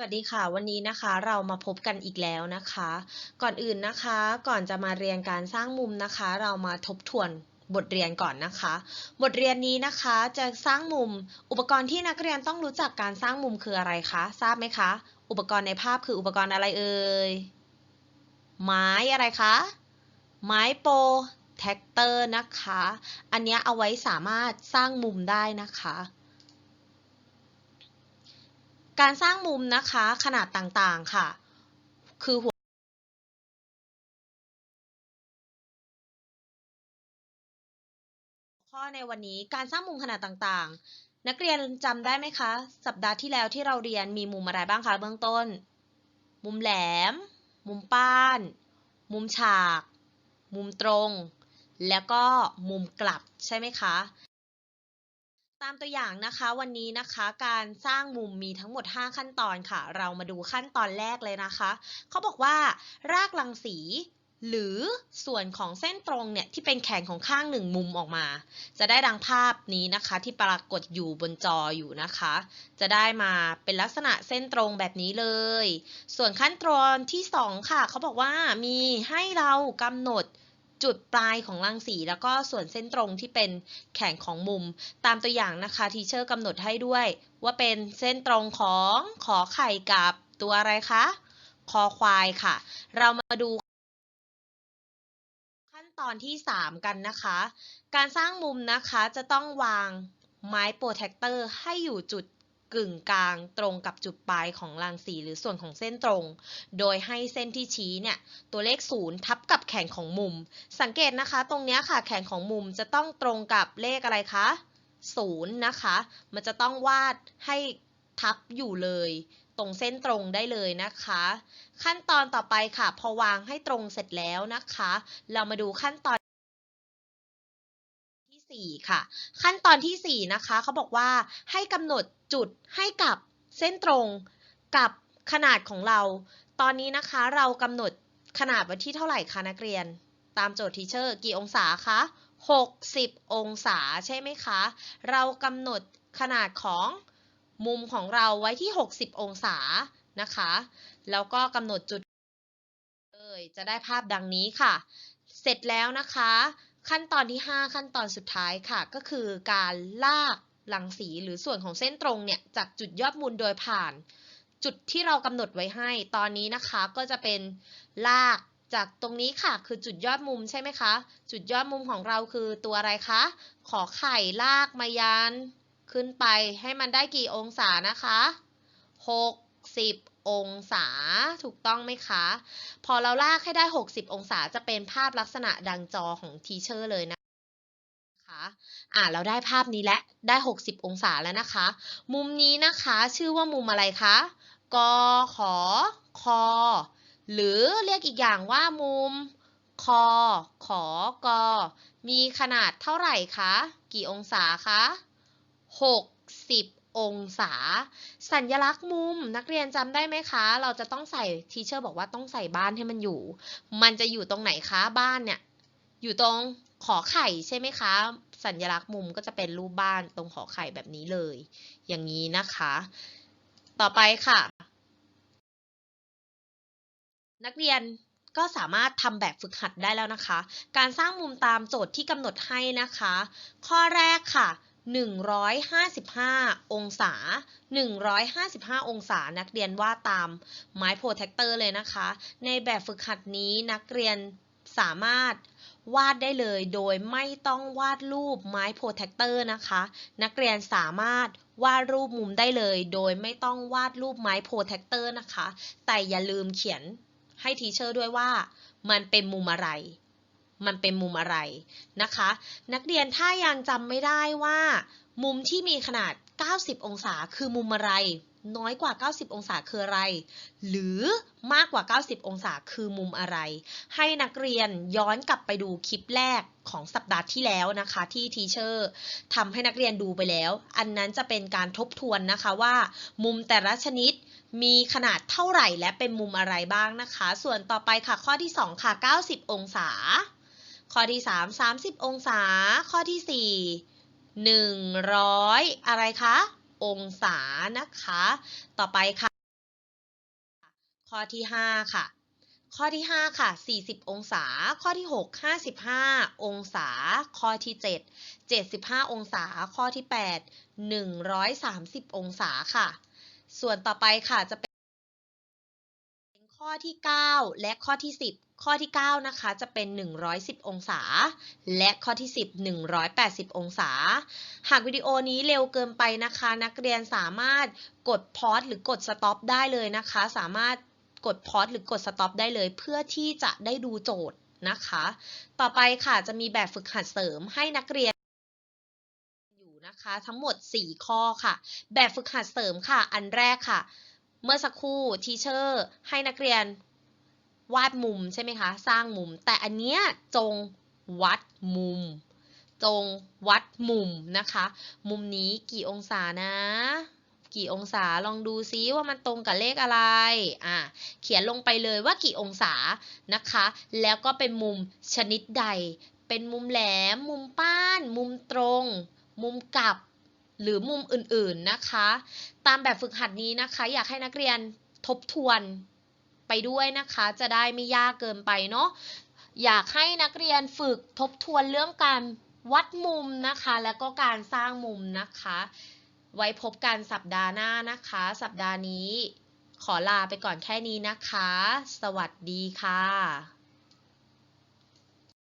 วัสดีค่ะ วันนี้นะคะเรามาพบกันอีกแล้วนะคะ ก่อนอื่นนะคะก่อนจะมาเรียนการสร้างมุมนะคะ เรามาทบทวนบทเรียนก่อนนะคะ บทเรียนนี้นะคะจะสร้างมุมอุปกรณ์ที่นักเรียนต้องรู้จักการสร้างมุมคืออะไรคะทราบไหมคะ อุปกรณ์ในภาพคืออุปกรณ์อะไรเอ่ยไม้อะไรคะไม้โปรแท็กเตอร์นะคะ อันนี้เอาไว้สามารถสร้างมุมได้นะคะ การสร้างมุมนะคะขนาดต่างๆค่ะ คือหัวข้อในวันนี้การสร้างมุมขนาดต่างๆ นักเรียนจำได้ไหมคะ สัปดาห์ที่แล้วที่เราเรียนมีมุมอะไรบ้างคะเบื้องต้น มุมแหลม มุมป้าน มุมฉาก มุมตรง แล้วก็มุมกลับใช่ไหมคะ ตามตัวอย่างนะคะวันนี้นะคะการสร้างมุมมีทั้งหมด 5 ขั้นตอนค่ะ เรามาดูขั้นตอนแรกเลยนะคะ เขาบอกว่ารากรังสี หรือส่วนของเส้นตรงเนี่ยที่เป็นแขนของข้างหนึ่งมุมออกมา จะได้ดังภาพนี้นะคะที่ปรากฏอยู่บนจออยู่นะคะ จะได้มาเป็นลักษณะเส้นตรงแบบนี้เลย ส่วนขั้นตอนที่ 2 ค่ะ เขาบอกว่ามีให้เรากำหนด จุดปลายของรังสี แล้วก็ส่วนเส้นตรงที่เป็นแขนของมุม ตามตัวอย่างนะคะทีเชอร์กำหนดให้ด้วย ว่าเป็นเส้นตรงของขอไข่กับตัวอะไรคะคอควายค่ะ เรามาดูขั้นตอนที่ 3 กันนะคะ การสร้างมุมนะคะจะต้องวางไม้โปรเทคเตอร์ให้อยู่จุด กึ่งกลางตรงกับจุดปลายของรังสีหรือส่วนของเส้นตรง โดยให้เส้นที่ชี้เนี่ยตัวเลข0ทับกับแขนของมุม สังเกตนะคะ ตรงเนี้ยค่ะแขนของมุมจะต้องตรงกับเลขอะไรคะ0นะคะ มันจะต้องวาดให้ทับอยู่เลย ตรงเส้นตรงได้เลยนะคะ ขั้นตอนต่อไปค่ะ พอวางให้ตรงเสร็จแล้วนะคะ เรามาดูขั้นตอน ที่4ค่ะ ขั้นตอนที่4นะคะเขาบอกว่าให้กำหนดจุดให้กับเส้นตรงกับขนาดของเรา ตอนนี้นะคะเรากำหนดขนาดไว้ที่เท่าไหร่คะนักเรียน ตามโจทย์ทีเชอร์กี่องศาคะ60 องศาใช่ไหมคะ เรากำหนดขนาดของมุมของเราไว้ที่ 60 องศานะคะ แล้วก็กำหนดจุดเลยจะได้ภาพดังนี้ค่ะ เสร็จแล้วนะคะ ขั้นตอนที่ 5 ขั้นตอนสุดท้ายค่ะ ก็คือการลากรังสีหรือส่วนของเส้นตรงเนี่ยจากจุดยอดมุมโดยผ่าน จุดที่เรากำหนดไว้ให้ ตอนนี้นะคะก็จะเป็นลากจากตรงนี้ค่ะ คือจุดยอดมุมใช่ไหมคะ จุดยอดมุมของเราคือตัวอะไรคะ ขอไข่ลากมายัน ขึ้นไปให้มันได้กี่องศานะคะ 60องศาถูกต้องไหมคะ พอเราลากให้ได้ 60 องศาจะเป็นภาพลักษณะดังจอของทีเชอร์เลยนะคะอ่าเราได้ภาพนี้และได้ 60 องศาแล้วนะคะ มุมนี้นะคะชื่อว่ามุมอะไรคะกขอคอหรือเรียกอีกอย่างว่ามุมคอขอกอมีขนาดเท่าไหร่คะ กี่องศาคะ 60 องศา สัญลักษณ์มุมนักเรียนจำได้ไหมคะ เราจะต้องใส่ทีเชอร์บอกว่าต้องใส่บ้านให้มันอยู่ มันจะอยู่ตรงไหนคะบ้านเนี่ย อยู่ตรงขอไข่ใช่ไหมคะ สัญลักษณ์มุมก็จะเป็นรูปบ้านตรงขอไข่แบบนี้เลย อย่างนี้นะคะ ต่อไปค่ะ นักเรียนก็สามารถทำแบบฝึกหัดได้แล้วนะคะ การสร้างมุมตามโจทย์ที่กำหนดให้นะคะ ข้อแรกค่ะ 155 องศา 155 องศา นักเรียนวาดตามไม้โปรเทคเตอร์เลยนะคะ ในแบบฝึกหัดนี้นักเรียนสามารถวาดได้เลยโดยไม่ต้องวาดรูปไม้โปรเทคเตอร์นะคะ นักเรียนสามารถวาดรูปมุมได้เลย โดยไม่ต้องวาดรูปไม้โปรเทคเตอร์นะคะ แต่อย่าลืมเขียนให้ทีเชอร์ด้วยว่ามันเป็นมุมอะไร มันเป็นมุมอะไรนะคะ นักเรียนถ้ายังจำไม่ได้ว่า มุมที่มีขนาด 90 องศาคือมุมอะไร น้อยกว่า 90 องศาคืออะไร หรือมากกว่า 90 องศาคือมุมอะไร ให้นักเรียนย้อนกลับไปดูคลิปแรกของสัปดาห์ที่แล้วนะคะที่ทีเชอร์ทำให้นักเรียนดูไปแล้ว อันนั้นจะเป็นการทบทวนนะคะว่า มุมแต่ละชนิดมีขนาดเท่าไหร่และเป็นมุมอะไรบ้างนะคะ ส่วนต่อไปค่ะข้อที่ 2 ค่ะ 90 องศา ข้อที่ 3 30 องศา ข้อที่ 4 100 อะไรคะ องศานะคะ ต่อไปค่ะ ข้อที่ 5 ค่ะ ข้อที่ 5 ค่ะ 40 องศา ข้อที่ 6 55 องศา ข้อที่ 7 75 องศา ข้อที่ 8 130 องศาค่ะ ส่วนต่อไปค่ะจะเป็นข้อที่ 9 และข้อที่ 10 ข้อที่ 9 นะคะ จะเป็น 110 องศา และข้อที่ 10 180 องศา หากวิดีโอนี้เร็วเกินไปนะคะ นักเรียนสามารถกดพอสหรือกดสต็อปได้เลยนะคะ สามารถกดพอสหรือกดสต็อปได้เลย เพื่อที่จะได้ดูโจทย์นะคะ ต่อไปค่ะจะมีแบบฝึกหัดเสริมให้นักเรียนอยู่นะคะทั้งหมด 4 ข้อค่ะ แบบฝึกหัดเสริมค่ะ อันแรกค่ะ เมื่อสักครู่ทีเชอร์ให้นักเรียน วาดมุมใช่ไหมคะ สร้างมุม แต่อันเนี้ยจงวัดมุม จงวัดมุมนะคะ มุมนี้กี่องศานะ กี่องศาลองดูซิว่ามันตรงกับเลขอะไร อะ เขียนลงไปเลยว่ากี่องศานะคะ แล้วก็เป็นมุมชนิดใด เป็นมุมแหลม มุมป้าน มุมตรง มุมกลับ หรือมุมอื่นๆนะคะ ตามแบบฝึกหัดนี้นะคะ อยากให้นักเรียนทบทวน ไปด้วยนะคะ จะได้ไม่ยากเกินไปเนาะอยากให้นักเรียนฝึกทบทวนเรื่องการวัดมุมนะคะ แล้วก็การสร้างมุมนะคะ ไว้พบกันสัปดาห์หน้านะคะ สัปดาห์นี้ ขอลาไปก่อนแค่นี้นะคะ สวัสดีค่ะ